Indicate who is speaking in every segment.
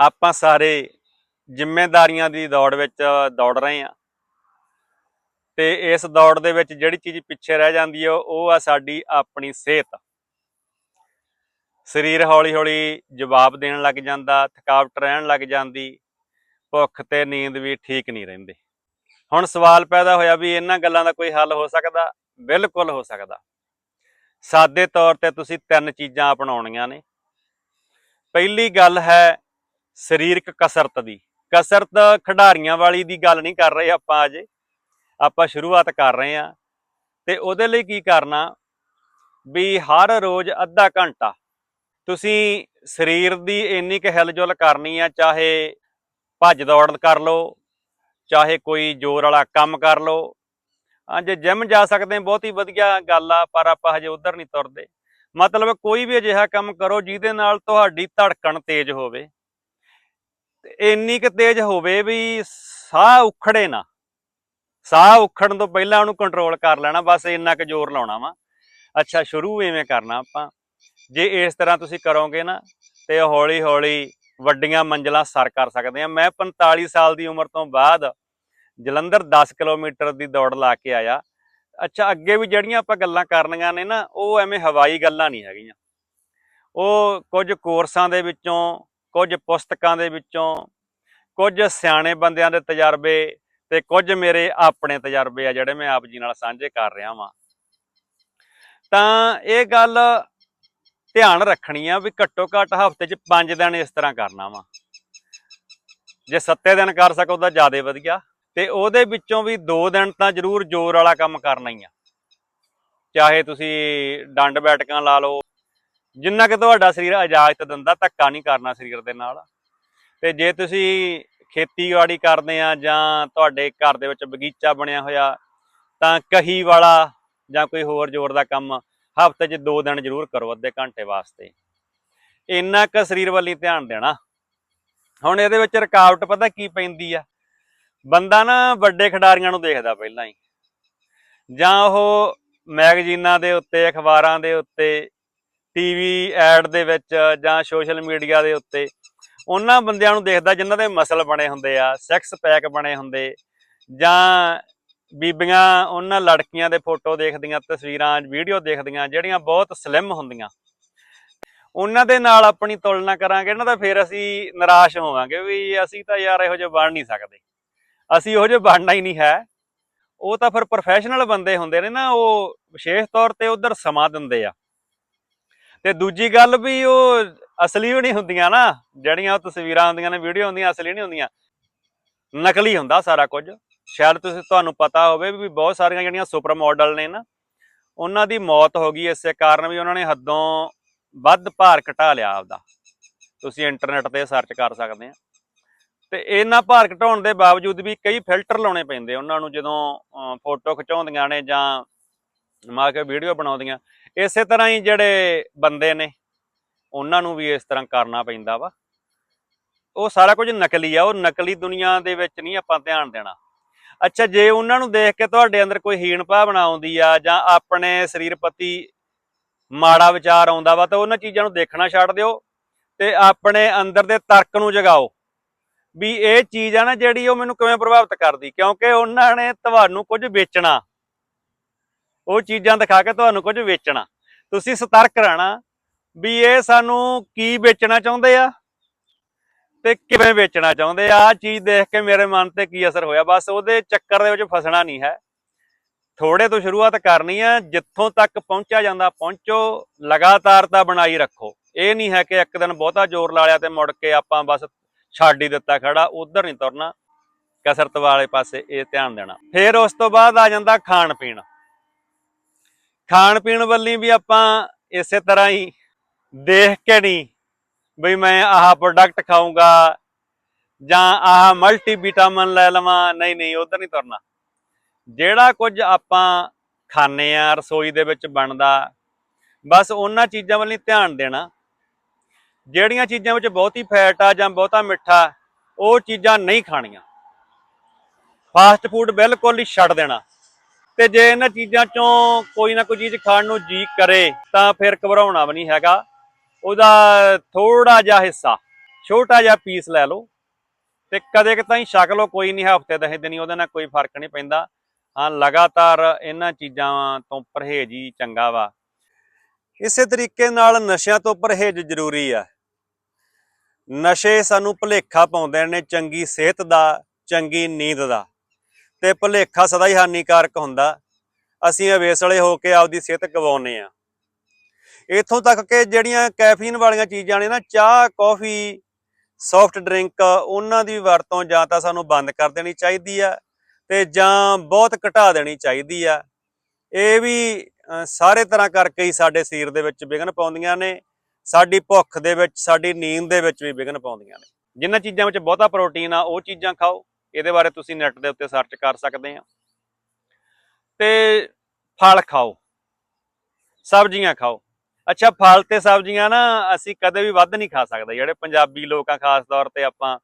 Speaker 1: ਆਪਾਂ ਸਾਰੇ ਜ਼ਿੰਮੇਵਾਰੀਆਂ ਦੀ ਦੌੜ ਵਿੱਚ ਦੌੜ ਰਹੇ ਹਾਂ। ਤੇ ਇਸ ਦੌੜ ਦੇ ਵਿੱਚ ਜਿਹੜੀ ਚੀਜ਼ ਪਿੱਛੇ ਰਹਿ ਜਾਂਦੀ ਹੈ ਉਹ ਆ ਸਾਡੀ ਆਪਣੀ ਸਿਹਤ। ਸਰੀਰ ਹੌਲੀ-ਹੌਲੀ ਜਵਾਬ ਦੇਣ ਲੱਗ ਜਾਂਦਾ, ਥਕਾਵਟ ਰਹਿਣ ਲੱਗ ਜਾਂਦੀ, ਭੁੱਖ ਤੇ ਨੀਂਦ ਵੀ ਠੀਕ ਨਹੀਂ ਰਹਿੰਦੇ। ਹੁਣ ਸਵਾਲ ਪੈਦਾ ਹੋਇਆ ਵੀ ਇਹਨਾਂ ਗੱਲਾਂ ਦਾ ਕੋਈ ਹੱਲ ਹੋ ਸਕਦਾ? ਬਿਲਕੁਲ ਹੋ ਸਕਦਾ। ਸਾਦੇ ਤੌਰ ਤੇ ਤੁਸੀਂ ਤਿੰਨ ਚੀਜ਼ਾਂ ਅਪਣਾਉਣੀਆਂ ਨੇ। ਪਹਿਲੀ ਗੱਲ ਹੈ ਸਰੀਰਕ ਕਸਰਤ ਦੀ। ਕਸਰਤ ਖਿਡਾਰੀਆਂ ਵਾਲੀ ਦੀ ਗੱਲ ਨਹੀਂ ਕਰ ਰਹੇ ਆਪਾਂ ਅਜੇ। ਆਪਾਂ ਸ਼ੁਰੂਆਤ ਕਰ ਰਹੇ ਹਾਂ। ਤੇ ਉਹਦੇ ਲਈ ਕੀ ਕਰਨਾ? ਵੀ ਹਰ ਰੋਜ਼ ਅੱਧਾ ਘੰਟਾ। ਤੁਸੀਂ ਸਰੀਰ ਦੀ ਇੰਨੀ ਕੁ ਹਿਲਜੁਲ ਕਰਨੀ ਆ, ਚਾਹੇ ਭੱਜ ਦੌੜ ਕਰ ਲਓ, ਚਾਹੇ ਕੋਈ ਜ਼ੋਰ ਵਾਲਾ ਕੰਮ ਕਰ ਲਓ। ਹਾਂ ਜੇ ਜਿਮ ਜਾ ਸਕਦੇ ਹੋ, ਬਹੁਤ ਹੀ ਵਧੀਆ ਗੱਲ ਆ, ਪਰ ਆਪਾਂ ਹਜੇ ਉਧਰ ਨਹੀਂ ਤੁਰਦੇ। ਮਤਲਬ ਕੋਈ ਵੀ ਅਜਿਹਾ ਕੰਮ ਕਰੋ, ਜਿਹਦੇ ਨਾਲ ਤੁਹਾਡੀ ਧੜਕਣ ਤੇਜ਼ ਹੋਵੇ। ਤੇ ਇੰਨੀ ਕੁ ਤੇਜ਼ ਹੋਵੇ ਵੀ ਸਾਹ ਉਖੜੇ ਨਾ। ਸਾਹ ਉਖੜਨ ਤੋਂ ਪਹਿਲਾਂ ਉਹਨੂੰ ਕੰਟਰੋਲ ਕਰ ਲੈਣਾ, ਬਸ ਇੰਨਾ ਕੁ ਜ਼ੋਰ ਲਾਉਣਾ ਵਾ। ਅੱਛਾ, ਸ਼ੁਰੂ ਐਵੇਂ ਕਰਨਾ ਆਪਾਂ। ਜੇ ਇਸ ਤਰ੍ਹਾਂ ਤੁਸੀਂ ਕਰੋਗੇ ਨਾ, ਤੇ ਹੌਲੀ ਹੌਲੀ ਵੱਡੀਆਂ ਮੰਜ਼ਲਾਂ ਸਰ ਕਰ ਸਕਦੇ ਆ ਮੈਂ 45 ਸਾਲ ਦੀ ਉਮਰ ਤੋਂ ਬਾਅਦ ਜਲੰਧਰ 10 ਕਿਲੋਮੀਟਰ ਦੀ ਦੌੜ ਲਾ ਕੇ ਆਇਆ। ਅੱਛਾ, ਅੱਗੇ ਵੀ ਜਿਹੜੀਆਂ ਆਪਾਂ ਗੱਲਾਂ ਕਰਨੀਆਂ ਨੇ ਨਾ, ਉਹ ਐਵੇਂ ਹਵਾਈ ਗੱਲਾਂ ਨਹੀਂ ਹੈਗੀਆਂ। ਉਹ ਕੁਝ ਕੋਰਸਾਂ ਦੇ ਵਿੱਚੋਂ ਕੁਝ ਪੁਸਤਕਾਂ ਦੇ ਵਿੱਚੋਂ, ਕੁਝ ਸਿਆਣੇ ਬੰਦਿਆਂ ਦੇ ਤਜਰਬੇ ਤੇ ਕੁਝ ਮੇਰੇ ਆਪਣੇ ਤਜਰਬੇ ਆ ਜਿਹੜੇ ਮੈਂ ਆਪ ਜੀ ਨਾਲ ਸਾਂਝੇ ਕਰ ਰਿਹਾ ਵਾਂ। ਤਾਂ ਇਹ ਗੱਲ ਧਿਆਨ ਰੱਖਣੀ ਆ ਵੀ ਘੱਟੋ ਘੱਟ ਹਫ਼ਤੇ 'ਚ 5 ਦਿਨ ਇਸ ਤਰ੍ਹਾਂ ਕਰਨਾ ਵਾ। ਜੇ 7 ਦਿਨ ਕਰ ਸਕੋ ਤਾਂ ਜ਼ਿਆਦਾ ਵਧੀਆ ਤੇ ਉਹਦੇ ਵਿੱਚੋਂ ਵੀ 2 ਦਿਨ ਤਾਂ ਜ਼ਰੂਰ ਜ਼ੋਰ ਵਾਲਾ ਕੰਮ ਕਰਨਾ ਹੀ ਆ। ਚਾਹੇ ਤੁਸੀਂ ਡੰਡ ਬੈਠਕਾਂ ਲਾ ਲਓ ਜਿੰਨਾ ਕਿ ਤੁਹਾਡਾ ਸਰੀਰ ਇਜਾਜ਼ਤ ਦਿੰਦਾ, ਧੱਕਾ ਨਹੀਂ ਕਰਨਾ ਸਰੀਰ ਦੇ ਨਾਲ। ਤੇ ਜੇ ਤੁਸੀਂ ਖੇਤੀਬਾੜੀ ਕਰਦੇ ਆ ਜਾਂ ਤੁਹਾਡੇ ਘਰ ਦੇ ਵਿੱਚ ਬਗੀਚਾ ਬਣਿਆ ਹੋਇਆ, ਤਾਂ ਕਹੀ ਵਾਲਾ ਜਾਂ ਕੋਈ ਹੋਰ ਜ਼ੋਰ ਦਾ ਕੰਮ ਹਫ਼ਤੇ 'ਚ 2 ਦਿਨ ਜ਼ਰੂਰ ਕਰੋ ਅੱਧੇ ਘੰਟੇ ਵਾਸਤੇ। ਇੰਨਾ ਕੁ ਸਰੀਰ ਵੱਲ ਧਿਆਨ ਦੇਣਾ। ਹੁਣ ਇਹਦੇ ਵਿੱਚ ਰੁਕਾਵਟ ਪਤਾ ਕੀ ਪੈਂਦੀ ਆ? ਬੰਦਾ ਨਾ ਵੱਡੇ ਖਿਡਾਰੀਆਂ ਨੂੰ ਦੇਖਦਾ ਪਹਿਲਾਂ ਹੀ। ਜਾਂ ਉਹ ਮੈਗਜ਼ੀਨਾਂ ਦੇ ਉੱਤੇ, ਅਖਬਾਰਾਂ ਦੇ ਉੱਤੇ ਟੀਵੀ ਐਡ ਦੇ ਵਿੱਚ ਜਾਂ ਸੋਸ਼ਲ ਮੀਡੀਆ ਦੇ ਉੱਤੇ, ਉਹਨਾਂ ਬੰਦਿਆਂ ਨੂੰ ਦੇਖਦਾ ਜਿਨ੍ਹਾਂ ਦੇ ਮਸਲ ਬਣੇ ਹੁੰਦੇ ਆ ਸੈਕਸ ਪੈਕ ਬਣੇ ਹੁੰਦੇ, ਜਾਂ ਬੀਬੀਆਂ ਉਹਨਾਂ ਲੜਕੀਆਂ ਦੇ ਫੋਟੋ ਦੇਖਦੀਆਂ, ਤਸਵੀਰਾਂ ਵੀਡੀਓ ਦੇਖਦੀਆਂ, ਜਿਹੜੀਆਂ ਬਹੁਤ ਸਲਿਮ ਹੁੰਦੀਆਂ। ਉਹਨਾਂ ਦੇ ਨਾਲ ਆਪਣੀ ਤੁਲਨਾ ਕਰਾਂਗੇ ਨਾ ਤਾਂ ਫਿਰ ਅਸੀਂ ਨਿਰਾਸ਼ ਹੋਵਾਂਗੇ ਵੀ ਅਸੀਂ ਤਾਂ ਯਾਰ ਇਹੋ ਜਿਹੇ ਬਣ ਨਹੀਂ ਸਕਦੇ। ਅਸੀਂ ਇਹੋ ਜਿਹੇ ਬਣਨਾ ਹੀ ਨਹੀਂ ਹੈ। ਉਹ ਤਾਂ ਫਿਰ ਪ੍ਰੋਫੈਸ਼ਨਲ ਬੰਦੇ ਹੁੰਦੇ ਨੇ ਨਾ, ਉਹ ਵਿਸ਼ੇਸ਼ ਤੌਰ ਤੇ ਉਧਰ ਸਮਾਂ ਦਿੰਦੇ ਆ। ਤੇ ਦੂਜੀ ਗੱਲ ਵੀ ਉਹ ਅਸਲੀ ਵੀ ਨਹੀਂ ਹੁੰਦੀਆਂ ਨਾ, ਜਿਹੜੀਆਂ ਉਹ ਤਸਵੀਰਾਂ ਹੁੰਦੀਆਂ ਨੇ ਵੀਡੀਓ ਹੁੰਦੀਆਂ, ਅਸਲੀ ਨਹੀਂ ਹੁੰਦੀਆਂ। ਨਕਲੀ ਹੁੰਦਾ ਸਾਰਾ ਕੁਝ। ਸ਼ਾਇਦ ਤੁਸੀਂ, ਤੁਹਾਨੂੰ ਪਤਾ ਹੋਵੇ ਵੀ ਬਹੁਤ ਸਾਰੀਆਂ ਜਿਹੜੀਆਂ ਸੁਪਰ ਮਾਡਲ ਨੇ ਨਾ, ਉਹਨਾਂ ਦੀ ਮੌਤ ਹੋ ਗਈ, ਇਸੇ ਕਾਰਨ ਵੀ ਉਹਨਾਂ ਨੇ ਹੱਦੋਂ ਵੱਧ ਭਾਰ ਘਟਾ ਲਿਆ ਆਪਦਾ। ਤੁਸੀਂ ਇੰਟਰਨੈਟ ਤੇ ਸਰਚ ਕਰ ਸਕਦੇ ਆ। ਤੇ ਇਹਨਾਂ ਭਾਰ ਘਟਾਉਣ ਦੇ ਬਾਵਜੂਦ ਵੀ ਕਈ ਫਿਲਟਰ ਲਾਉਣੇ ਪੈਂਦੇ ਉਹਨਾਂ ਨੂੰ ਜਦੋਂ ਫੋਟੋ ਖਿਚਾਉਂਦੀਆਂ ਨੇ ਜਾਂ ਮਾ ਕੇ ਵੀਡੀਓ ਬਣਾਉਂਦੀਆਂ। ਇਸੇ ਤਰ੍ਹਾਂ ਹੀ ਜਿਹੜੇ ਬੰਦੇ ਨੇ, ਉਹਨਾਂ ਨੂੰ ਵੀ ਇਸ ਤਰ੍ਹਾਂ ਕਰਨਾ ਪੈਂਦਾ ਵਾ। ਉਹ ਸਾਰਾ ਕੁਝ ਨਕਲੀ ਆ, ਉਹ ਨਕਲੀ ਦੁਨੀਆ ਦੇ ਵਿੱਚ ਨਹੀਂ ਆਪਾਂ ਧਿਆਨ ਦੇਣਾ। ਅੱਛਾ, ਜੇ ਉਹਨਾਂ ਨੂੰ ਦੇਖ ਕੇ ਤੁਹਾਡੇ ਅੰਦਰ ਕੋਈ ਹੀਣ ਭਾਵਨਾ ਆਉਂਦੀ ਆ ਜਾਂ ਆਪਣੇ ਸਰੀਰ ਪ੍ਰਤੀ ਮਾੜਾ ਵਿਚਾਰ ਆਉਂਦਾ ਵਾ, ਤਾਂ ਉਹਨਾਂ ਚੀਜ਼ਾਂ ਨੂੰ ਦੇਖਣਾ ਛੱਡ ਦਿਓ ਤੇ ਆਪਣੇ ਅੰਦਰ ਦੇ ਤਰਕ ਨੂੰ ਜਗਾਓ। ਵੀ ਇਹ ਚੀਜ਼ ਆ ਨਾ ਜਿਹੜੀ ਉਹ ਮੈਨੂੰ ਕਿਵੇਂ ਪ੍ਰਭਾਵਿਤ ਕਰਦੀ, ਕਿਉਂਕਿ ਉਹਨਾਂ ਨੇ ਤੁਹਾਨੂੰ ਕੁਝ ਵੇਚਣਾ। ਉਹ ਚੀਜ਼ਾਂ ਦਿਖਾ ਕੇ ਤੁਹਾਨੂੰ ਕੁਝ ਵੇਚਣਾ। ਤੁਸੀਂ ਸਤਰਕ ਰਹਿਣਾ ਵੀ ਇਹ ਸਾਨੂੰ ਕੀ ਵੇਚਣਾ ਚਾਹੁੰਦੇ ਆ ਤੇ ਕਿਵੇਂ ਵੇਚਣਾ ਚਾਹੁੰਦੇ ਆ। ਆ ਚੀਜ਼ ਦੇਖ ਕੇ ਮੇਰੇ ਮਨ ਤੇ ਕੀ ਅਸਰ ਹੋਇਆ। ਬਸ ਉਹਦੇ ਚੱਕਰ ਦੇ ਵਿੱਚ ਫਸਣਾ ਨਹੀਂ ਹੈ। ਥੋੜੇ ਤੋਂ ਸ਼ੁਰੂਆਤ ਕਰਨੀ ਹੈ ਜਿੱਥੋਂ ਤੱਕ ਪਹੁੰਚਿਆ ਜਾਂਦਾ, ਪਹੁੰਚੋ। ਲਗਾਤਾਰਤਾ ਬਣਾਈ ਰੱਖੋ। ਇਹ ਨਹੀਂ ਹੈ ਕਿ ਇੱਕ ਦਿਨ ਬਹੁਤਾ ਜ਼ੋਰ ਲਾ ਲਿਆ ਤੇ ਮੁੜ ਕੇ ਆਪਾਂ ਬਸ ਛੱਡ ਹੀ ਦਿੱਤਾ ਖੜਾ। ਉਧਰ ਨਹੀਂ ਤੁਰਨਾ। ਕਸਰਤ ਵਾਲੇ ਪਾਸੇ ਇਹ ਧਿਆਨ ਦੇਣਾ। ਫਿਰ ਉਸ ਤੋਂ ਬਾਅਦ ਆ ਜਾਂਦਾ ਖਾਣ ਪੀਣ ਖਾਣ ਪੀਣ ਵੱਲੀ ਵੀ ਆਪਾਂ ਇਸੇ ਤਰ੍ਹਾਂ ਹੀ ਦੇਖ ਕੇ ਨਹੀਂ ਬਈ ਮੈਂ ਆਹ ਪ੍ਰੋਡਕਟ ਖਾਊਂਗਾ ਜਾਂ ਆਹ ਮਲਟੀ ਵਿਟਾਮਿਨ ਲੈ ਲਵਾਂ। ਨਹੀਂ ਨਹੀਂ, ਉਧਰ ਨਹੀਂ ਤੁਰਨਾ। ਜਿਹੜਾ ਕੁਝ ਆਪਾਂ ਖਾਣੇ ਆ ਰਸੋਈ ਦੇ ਵਿੱਚ ਬਣਦਾ, ਬਸ ਉਹਨਾਂ ਚੀਜ਼ਾਂ ਵੱਲ ਧਿਆਨ ਦੇਣਾ। ਜਿਹੜੀਆਂ ਚੀਜ਼ਾਂ ਵਿੱਚ ਬਹੁਤੀ ਫੈਟ ਆ ਜਾਂ ਬਹੁਤਾ ਮਿੱਠਾ, ਉਹ ਚੀਜ਼ਾਂ ਨਹੀਂ ਖਾਣੀਆਂ। ਫਾਸਟ ਫੂਡ ਬਿਲਕੁਲ ਹੀ ਛੱਡ ਦੇਣਾ। ਤੇ ਜੇ ਇਹਨਾਂ ਚੀਜ਼ਾਂ ਚੋਂ ਕੋਈ ਨਾ ਕੋਈ ਚੀਜ਼ ਖਾਣ ਨੂੰ ਜੀ ਕਰੇ, ਤਾਂ ਫਿਰ ਘਬਰਾਉਣਾ ਵੀ ਨਹੀਂ ਹੈਗਾ। ਉਹਦਾ ਥੋੜਾ ਜਿਹਾ ਹਿੱਸਾ, ਛੋਟਾ ਜਿਹਾ ਪੀਸ ਲੈ ਲਓ। ਤੇ ਕਦੇ ਕਿਤਾ ਹੀ ਛਕ ਲਓ, ਕੋਈ ਨਹੀਂ, ਹਫ਼ਤੇ ਦਸ ਦਿਨੀ ਉਹਦੇ ਨਾਲ ਕੋਈ ਫ਼ਰਕ ਨਹੀਂ ਪੈਂਦਾ। ਹਾਂ, ਲਗਾਤਾਰ ਇਹਨਾਂ ਚੀਜ਼ਾਂ ਤੋਂ ਪਰਹੇਜ਼ ਹੀ ਚੰਗਾ ਵਾ। ਇਸੇ ਤਰੀਕੇ ਨਾਲ ਨਸ਼ਿਆਂ ਤੋਂ ਪਰਹੇਜ਼ ਜ਼ਰੂਰੀ ਆ। ਨਸ਼ੇ ਸਾਨੂੰ ਭੁਲੇਖਾ ਪਾਉਂਦੇ ਨੇ, ਚੰਗੀ ਸਿਹਤ ਦਾ, ਚੰਗੀ ਨੀਂਦ ਦਾ। ਤੇ ਭੁਲੇਖਾ ਸਦਾ ਹੀ ਹਾਨੀਕਾਰਕ ਹੁੰਦਾ। ਅਸੀਂ ਅਵੇਸਲੇ ਹੋ ਕੇ ਆਪਦੀ ਸਿਹਤ ਗਵਾਉਂਦੇ ਆ ਇਥੋਂ ਤੱਕ ਕਿ ਜਿਹੜੀਆਂ ਕੈਫੀਨ ਵਾਲੀਆਂ ਚੀਜ਼ਾਂ ਨੇ ਨਾ, ਚਾਹ, ਕੌਫੀ ਸੌਫਟ ਡਰਿੰਕ ਉਹਨਾਂ ਦੀ ਵਰਤੋਂ ਜਾਂ ਤਾਂ ਸਾਨੂੰ ਬੰਦ ਕਰ ਦੇਣੀ ਚਾਹੀਦੀ ਆ ਤੇ ਜਾਂ ਬਹੁਤ ਘਟਾ ਦੇਣੀ ਚਾਹੀਦੀ ਆ। ਇਹ ਵੀ ਸਾਰੇ ਤਰ੍ਹਾਂ ਕਰਕੇ ਹੀ ਸਾਡੇ ਸਰੀਰ ਦੇ ਵਿੱਚ ਵਿਘਨ ਪਾਉਂਦੀਆਂ ਨੇ, ਸਾਡੀ ਭੁੱਖ ਦੇ ਵਿੱਚ, ਸਾਡੀ ਨੀਂਦ ਦੇ ਵਿੱਚ ਵੀ ਵਿਘਨ ਪਾਉਂਦੀਆਂ ਨੇ। ਜਿਨ੍ਹਾਂ ਚੀਜ਼ਾਂ ਵਿੱਚ ਬਹੁਤਾ ਪ੍ਰੋਟੀਨ ਆ, ਉਹ ਚੀਜ਼ਾਂ ਖਾਓ। ਇਹਦੇ ਬਾਰੇ ਤੁਸੀਂ ਨੈਟ ਦੇ ਉੱਤੇ ਸਰਚ ਕਰ ਸਕਦੇ ਆ। ਤੇ ਫਲ ਖਾਓ। ਸਬਜ਼ੀਆਂ ਖਾਓ। ਅੱਛਾ, ਫਲ ਤੇ ਸਬਜ਼ੀਆਂ ਨਾ ਅਸੀਂ ਕਦੇ ਵੀ ਵੱਧ ਨਹੀਂ ਖਾ ਸਕਦੇ। ਜਿਹੜੇ ਪੰਜਾਬੀ ਲੋਕ ਆ, ਖਾਸ ਤੌਰ ਤੇ ਆਪਾਂ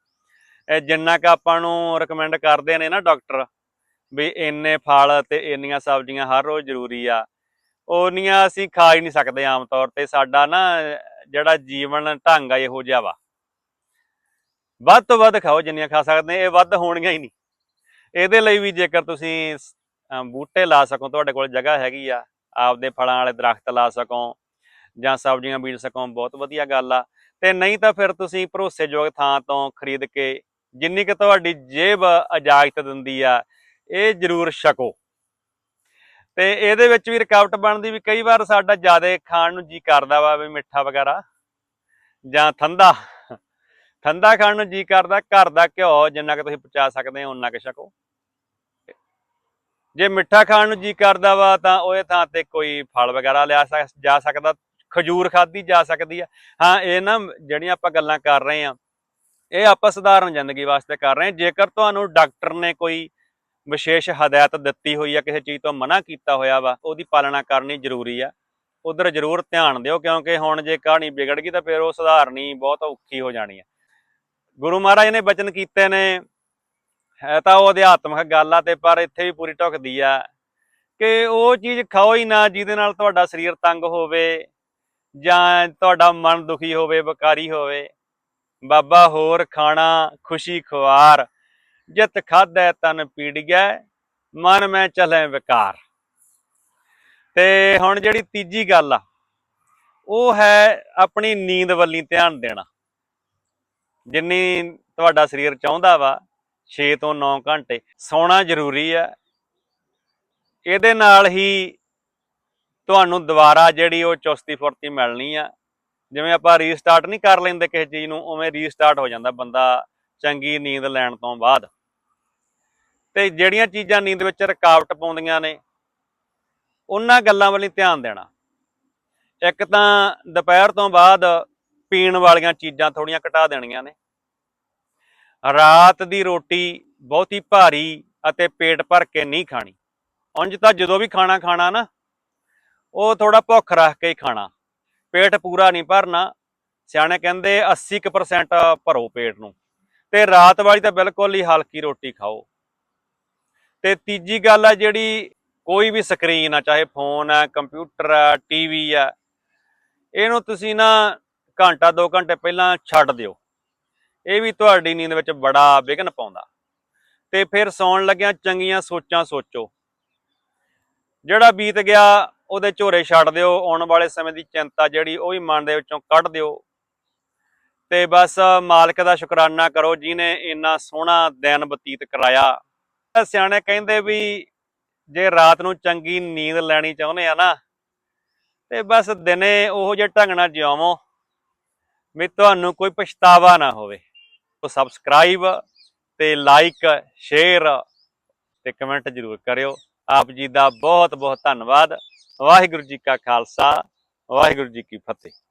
Speaker 1: ਜਿੰਨਾ ਕ ਆਪਾਂ ਨੂੰ ਰეკਮੈਂਡ ਕਰਦੇ ਨੇ ਨਾ ਡਾਕਟਰ ਵੀ ਇੰਨੇ ਫਲ ਤੇ ਇੰਨੀਆਂ ਸਬਜ਼ੀਆਂ ਹਰ ਰੋਜ਼ ਜ਼ਰੂਰੀ ਆ। ਉਹਨੀਆਂ ਅਸੀਂ ਖਾ ਹੀ ਨਹੀਂ ਸਕਦੇ ਆਮ ਤੌਰ ਤੇ। ਸਾਡਾ ਨਾ ਜਿਹੜਾ ਜੀਵਨ ਢੰਗ ਆ, ਇਹੋ ਜਿਹਾ ਵਾ। ਵੱਧ ਤੋਂ ਵੱਧ ਖਾਓ ਜਿੰਨੀਆਂ ਖਾ ਸਕਦੇ ਇਹ ਵੱਧ ਹੋਣਗੀਆਂ ਹੀ ਨਹੀਂ। ਇਹਦੇ ਲਈ ਵੀ ਜੇਕਰ ਤੁਸੀਂ ਬੂਟੇ ਲਾ ਸਕੋ, ਤੁਹਾਡੇ ਕੋਲ ਜਗ੍ਹਾ ਹੈਗੀ ਆ, ਆਪਦੇ ਫਲਾਂ ਵਾਲੇ ਦਰਖਤ ਲਾ ਸਕੋ ਜਾਂ ਸਬਜ਼ੀਆਂ ਬੀਜ ਸਕੋ, ਬਹੁਤ ਵਧੀਆ ਗੱਲ ਆ। ਤੇ ਨਹੀਂ ਤਾਂ ਫਿਰ ਤੁਸੀਂ ਭਰੋਸੇਯੋਗ ਥਾਂ ਤੋਂ ਖਰੀਦ ਕੇ ਜਿੰਨੀ ਕਿ ਤੁਹਾਡੀ ਜੇਬ ਇਜਾਜ਼ਤ ਦਿੰਦੀ ਆ, ਇਹ ਜ਼ਰੂਰ ਛਕੋ। ਤੇ ਇਹਦੇ ਵਿੱਚ ਵੀ ਰੁਕਾਵਟ ਬਣਦੀ ਵੀ ਕਈ ਵਾਰ ਸਾਡਾ ਜ਼ਿਆਦਾ ਖਾਣ ਨੂੰ ਜੀ ਕਰਦਾ ਵਾ ਵੀ ਮਿੱਠਾ ਵਗੈਰਾ ਜਾਂ ਠੰਡਾ। ਠੰਡਾ ਖਾਣ ਨੂੰ ਜੀ ਕਰਦਾ, ਘਰ ਦਾ ਘਿਓ ਜਿੰਨਾ ਕਿ ਤੁਸੀਂ ਪਚਾ ਸਕਦੇ ਹੋ, ਉਨਾ ਕਿ ਛਕੋ। ਜੇ ਮਿੱਠਾ ਖਾਣ ਨੂੰ ਜੀ ਕਰਦਾ ਵਾ, ਤਾਂ ਉਹਦੇ ਥਾਂ ਤੇ ਕੋਈ ਫਲ ਵਗੈਰਾ ਲਿਆ ਸਕ- ਜਾ ਸਕਦਾ, ਖਜੂਰ ਖਾਧੀ ਜਾ ਸਕਦੀ ਆ। ਹਾਂ, ਇਹ ਨਾ ਜਿਹੜੀਆਂ ਆਪਾਂ ਗੱਲਾਂ ਕਰ ਰਹੇ ਆ, ਇਹ ਆਪਾਂ ਸਧਾਰਨ ਜ਼ਿੰਦਗੀ ਵਾਸਤੇ ਕਰ ਰਹੇ ਹਾਂ ਜੇਕਰ ਤੁਹਾਨੂੰ ਡਾਕਟਰ ਨੇ ਕੋਈ ਵਿਸ਼ੇਸ਼ ਹਦਾਇਤ ਦਿੱਤੀ ਹੋਈ ਆ, ਕਿਸੇ ਚੀਜ਼ ਤੋਂ ਮਨਾ ਕੀਤਾ ਹੋਇਆ ਵਾ, ਉਹਦੀ ਪਾਲਣਾ ਕਰਨੀ ਜ਼ਰੂਰੀ ਆ। ਉਧਰ ਜ਼ਰੂਰ ਧਿਆਨ ਦਿਓ, ਕਿਉਂਕਿ ਹੁਣ ਜੇ ਕਹਾਣੀ ਵਿਗੜ ਗਈ, ਤਾਂ ਫਿਰ ਉਹ ਸੁਧਾਰਨੀ ਬਹੁਤ ਔਖੀ ਹੋ ਜਾਣੀ ਆ। ਗੁਰੂ ਮਹਾਰਾਜ ਨੇ ਬਚਨ ਕੀਤੇ ਨੇ। ਹੈ ਤਾਂ ਉਹ ਅਧਿਆਤਮਕ ਗੱਲ ਆ ਤੇ ਪਰ ਇੱਥੇ ਵੀ ਪੂਰੀ ਢੁਕਦੀ ਆ ਕਿ ਉਹ ਚੀਜ਼ ਖਾਓ ਹੀ ਨਾ ਜਿਹਦੇ ਨਾਲ ਤੁਹਾਡਾ ਸਰੀਰ ਤੰਗ ਹੋਵੇ ਜਾਂ ਤੁਹਾਡਾ ਮਨ ਦੁਖੀ ਹੋਵੇ, ਬਕਾਰੀ ਹੋਵੇ। ਬਾਬਾ, ਹੋਰ ਖਾਣਾ, ਖੁਸ਼ੀ, ਖੁਆਰ, ਜਿਤ ਖਾਧੈ ਤਨ ਪੀੜੀਐ ਮਨ ਮੈਂ ਚਲੇ ਵਿਕਾਰ। ਤੇ ਹੁਣ ਜਿਹੜੀ ਤੀਜੀ ਗੱਲ ਆ, ਉਹ ਹੈ ਆਪਣੀ ਨੀਂਦ ਵੱਲੀ ਧਿਆਨ ਦੇਣਾ। ਜਿੰਨੀ ਤੁਹਾਡਾ ਸਰੀਰ ਚਾਹੁੰਦਾ ਵਾ 6 ਤੋਂ 9 ਘੰਟੇ ਸੌਣਾ ਜ਼ਰੂਰੀ ਆ। ਇਹਦੇ ਨਾਲ ਹੀ ਤੁਹਾਨੂੰ ਦੁਬਾਰਾ ਜਿਹੜੀ ਉਹ ਚੁਸਤੀ ਫੁਰਤੀ ਮਿਲਣੀ ਆ। ਜਿਵੇਂ ਆਪਾਂ ਰੀਸਟਾਰਟ ਨਹੀਂ ਕਰ ਲੈਂਦੇ ਕਿਸੇ ਚੀਜ਼ ਨੂੰ, ਉਵੇਂ ਰੀਸਟਾਰਟ ਹੋ ਜਾਂਦਾ ਬੰਦਾ ਚੰਗੀ ਨੀਂਦ ਲੈਣ ਤੋਂ ਬਾਅਦ। ਤੇ ਜਿਹੜੀਆਂ ਚੀਜ਼ਾਂ ਨੀਂਦ ਵਿੱਚ ਰੁਕਾਵਟ ਪਾਉਂਦੀਆਂ ਨੇ, ਉਹਨਾਂ ਗੱਲਾਂ ਵੱਲ ਧਿਆਨ ਦੇਣਾ। ਇੱਕ ਤਾਂ ਦੁਪਹਿਰ ਤੋਂ ਬਾਅਦ ਪੀਣ ਵਾਲੀਆਂ ਚੀਜ਼ਾਂ ਥੋੜੀਆਂ ਘਟਾ ਦੇਣੀਆਂ ਨੇ। ਰਾਤ ਦੀ ਰੋਟੀ ਬਹੁਤੀ ਭਾਰੀ ਅਤੇ ਪੇਟ ਭਰ ਕੇ ਨਹੀਂ ਖਾਣੀ। ਉਂਝ ਤਾਂ ਜਦੋਂ ਵੀ ਖਾਣਾ ਖਾਣਾ ਨਾ, ਉਹ ਥੋੜਾ ਭੁੱਖ ਰੱਖ ਕੇ ਹੀ ਖਾਣਾ। ਪੇਟ ਪੂਰਾ ਨਹੀਂ ਭਰਨਾ। ਸਿਆਣੇ ਕਹਿੰਦੇ 80% ਭਰੋ ਪੇਟ ਨੂੰ। ਤੇ ਰਾਤ ਵਾਲੀ ਤਾਂ ਬਿਲਕੁਲ ਹੀ ਹਲਕੀ ਰੋਟੀ ਖਾਓ। ਤੇ ਤੀਜੀ ਗੱਲ ਆ ਜਿਹੜੀ ਕੋਈ ਵੀ ਸਕਰੀਨ ਆ, ਚਾਹੇ ਫੋਨ ਆ, ਕੰਪਿਊਟਰ ਆ, ਟੀਵੀ ਆ, ਇਹਨੂੰ ਤੁਸੀਂ ਨਾ ਘੰਟਾ 2 ਘੰਟੇ ਪਹਿਲਾਂ ਛੱਡ ਦਿਓ। ਇਹ ਵੀ ਤੁਹਾਡੀ ਨੀਂਦ ਵਿੱਚ ਬੜਾ ਵਿਘਨ ਪਾਉਂਦਾ। ਤੇ ਫਿਰ ਸੌਣ ਲੱਗਿਆਂ ਚੰਗੀਆਂ ਸੋਚਾਂ ਸੋਚੋ। ਜਿਹੜਾ ਬੀਤ ਗਿਆ, ਉਹਦੇ ਝੋਰੇ ਛੱਡ ਦਿਓ। ਆਉਣ ਵਾਲੇ ਸਮੇਂ ਦੀ ਚਿੰਤਾ ਜਿਹੜੀ, ਉਹ ਵੀ ਮਨ ਦੇ ਵਿੱਚੋਂ ਕੱਢ ਦਿਓ। ਤੇ ਬਸ ਮਾਲਕ ਦਾ ਸ਼ੁਕਰਾਨਾ ਕਰੋ ਜਿਨੇ ਇੰਨਾ ਸੋਹਣਾ ਦਿਨ ਬਤੀਤ ਕਰਾਇਆ। ਸਿਆਣੇ ਕਹਿੰਦੇ ਵੀ, ਜੇ ਰਾਤ ਨੂੰ ਚੰਗੀ ਨੀਂਦ ਲੈਣੀ ਚਾਹੁੰਦੇ ਆ ਨਾ, ਤੇ ਬਸ ਦਿਨੇ ਉਹ ਜੇ ਢੰਗ ਨਾਲ ਜਿਉਵੋ। ਵੀ ਤੁਹਾਨੂੰ ਕੋਈ ਪਛਤਾਵਾ ਨਾ ਹੋਵੇ। ਤੋ ਸਬਸਕ੍ਰਾਈਬ ਤੇ ਲਾਈਕ ਸ਼ੇਅਰ ਤੇ ਕਮੈਂਟ ਜ਼ਰੂਰ ਕਰਿਓ। ਆਪ ਜੀ ਦਾ ਬਹੁਤ ਬਹੁਤ ਧੰਨਵਾਦ। ਵਾਹਿਗੁਰੂ ਜੀ ਕਾ ਖਾਲਸਾ, ਵਾਹਿਗੁਰੂ ਜੀ ਕੀ ਫਤਿਹ।